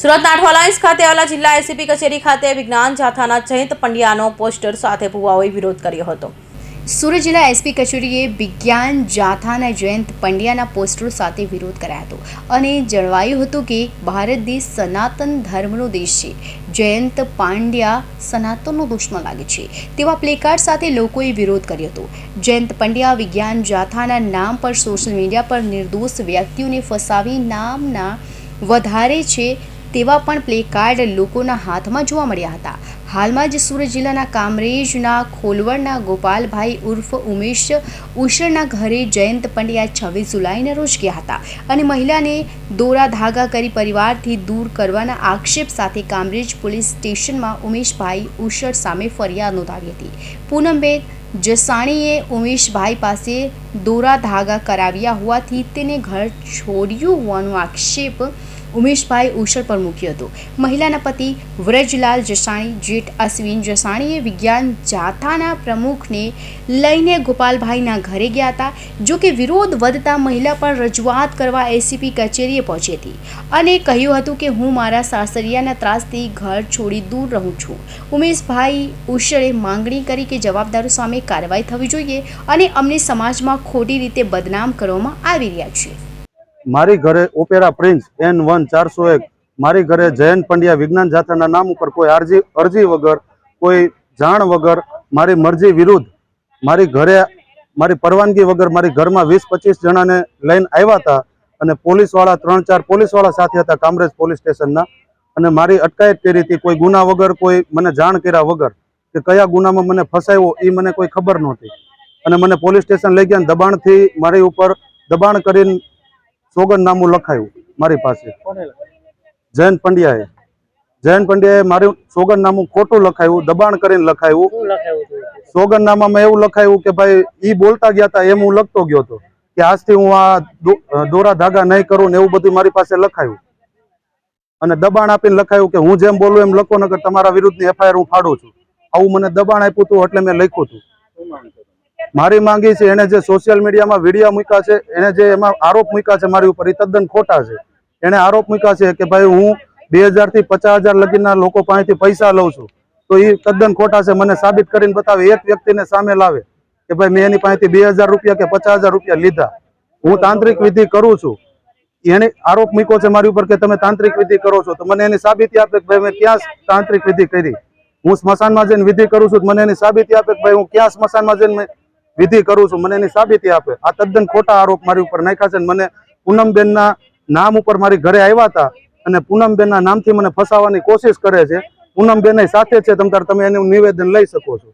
સુરતના આઠવા લાઇન્સ ખાતે આવેલા જિલ્લા એસીપી કચેરી ખાતે વિજ્ઞાન જાથાના જયંત પંડ્યાનો પોસ્ટર સાથે ભુવાઓએ વિરોધ કર્યો હતો. સુરત જિલ્લા એસપી કચેરીએ વિજ્ઞાન જાથાના જયંત પંડ્યાના પોસ્ટરો સાથે વિરોધ કરાયો હતો અને જણાવાયું હતું કે ભારત દેશ સનાતન ધર્મનો દેશ છે. જયંત પાંડ્યા સનાતનનો દુશ્મન લાગે છે. તેવા પ્લેકાર્ડ સાથે લોકોએ વિરોધ કર્યો હતો. જયંત પંડ્યા વિજ્ઞાન જાથાના નામ પર સોશિયલ મીડિયા પર નિર્દોષ વ્યક્તિઓને ફસાવી નામના વધારે છે તેવા પણ પ્લેકાર્ડ લોકોના હાથમાં જોવા મળ્યા હતા. હાલમાં જ સુરત જિલ્લાના કામરેજના ખોલવડના ગોપાલભાઈ ઉર્ફ ઉમેશ ઉશરના ઘરે જયંત પંડ્યા છવ્વીસ જુલાઈના રોજ ગયા હતા અને મહિલાને દોરા ધાગા કરી પરિવારથી દૂર કરવાના આક્ષેપ સાથે કામરેજ પોલીસ સ્ટેશનમાં ઉમેશભાઈ ઉશર સામે ફરિયાદ નોંધાવી હતી. પૂનમબેન જસાણીએ ઉમેશભાઈ પાસે દોરા ધાગા કરાવ્યા હોવાથી તેને ઘર છોડ્યું હોવાનો આક્ષેપ ઉમેશભાઈ ઉશર પર મૂક્યું હતું. મહિલાના પતિ વ્રજલાલ જસાણી, જેઠ અશ્વિન જસાણીએ વિજ્ઞાન જાથાના પ્રમુખને લઈને ગોપાલભાઈના ઘરે ગયા હતા. જો કે વિરોધ વધતા મહિલા પર રજૂઆત કરવા એસીપી કચેરીએ પહોંચી હતી અને કહ્યું હતું કે, હું મારા સાસરિયાના ત્રાસથી ઘર છોડી દૂર રહું છું. ઉમેશભાઈ ઉશરે માંગણી કરી કે જવાબદારો સામે કાર્યવાહી થવી જોઈએ અને અમને સમાજમાં ખોટી રીતે બદનામ કરવામાં આવી રહ્યા છે. મારી ઘરે ઓપેરા પ્રિન્સ એન વન ચારસો એક. મારી ઘરે જયંત પંડ્યા વિજ્ઞાન જાથાના નામ ઉપર કોઈ અરજી અરજી વગર, કોઈ જાણ વગર મારી મરજી વિરુદ્ધ મારી ઘરે, મારી પરવાનગી વગર મારી ઘરમાં વીસ પચીસ જણાને લઈને આવ્યા હતા અને પોલીસવાળા, ત્રણ ચાર પોલીસવાળા સાથે હતા કામરેજ પોલીસ સ્ટેશનના. અને મારી અટકાયત કરી હતી કોઈ ગુના વગર, કોઈ મને જાણ કર્યા વગર કે કયા ગુનામાં મને ફસાયો એ મને કોઈ ખબર નહોતી. અને મને પોલીસ સ્ટેશન લઈ ગયા દબાણથી મારી ઉપર દબાણ કરીને સોગંદનામું લખાયું મારી પાસે. જયંત પંડ્યાએ. જયંત પંડ્યાએ મારું સોગંદનામું ખોટું લખાયું દબાણ કરીને લખાયું. સોગંદનામામાં એવું લખાયું કે ભાઈ ઈ બોલતા ગયા હતા એમ હું લખતો ગયો હતો કે આજથી હું આ દોરા ધાગા નહીં કરું ને એવું બધું મારી પાસે લખાયું. અને દબાણ આપીને લખાયું કે હું જેમ બોલું એમ લખો નગર તમારા વિરુદ્ધની એફઆઈઆર હું ફાડું છું. આવું મને દબાણ આપ્યું હતું એટલે મેં લખ્યું હતું. મારી માંગી છે, એને જે સોશિયલ મીડિયામાં વીડિયો મૂક્યા છે, એને જે એમાં આરોપ મૂક્યા છે, મારી ઉપર, એ તદ્દન ખોટા છે. એને આરોપ મૂક્યા છે કે ભાઈ હું બે હજારથી પચાસ હજાર લગીના લોકો પાસેથી પૈસા લઉં છું. તો એ તદ્દન ખોટા છે, મને સાબિત કરીને બતાવે, એક વ્યક્તિને સામે લાવે કે ભાઈ મેં એની પાસેથી બે હજાર રૂપિયા કે પચાસ હજાર રૂપિયા લીધા. હું તાંત્રિક વિધિ કરું છું. એને આરોપ મૂક્યો છે મારી ઉપર કે તમે તાંત્રિક વિધિ કરો છો, તો મને એની સાબિતી આપે કે ભાઈ મેં ક્યાં તાંત્રિક વિધિ કરી? હું સ્મશાનમાં જઈને વિધિ કરું છું મને એની સાબિતી આપે કે ભાઈ હું ક્યાં સ્મશાનમાં જઈને વિધિ કરું છું. મને એની સાબિતી આપે. આ તદ્દન ખોટા આરોપ મારી ઉપર નાખ્યા છે મને પૂનમબેનના નામ ઉપર મારી ઘરે આવ્યા હતા અને પૂનમબેનના નામથી મને ફસાવવાની કોશિશ કરે છે. પૂનમબેન સાથે છે. તમ તાર તમે એનું નિવેદન લઈ શકો છો.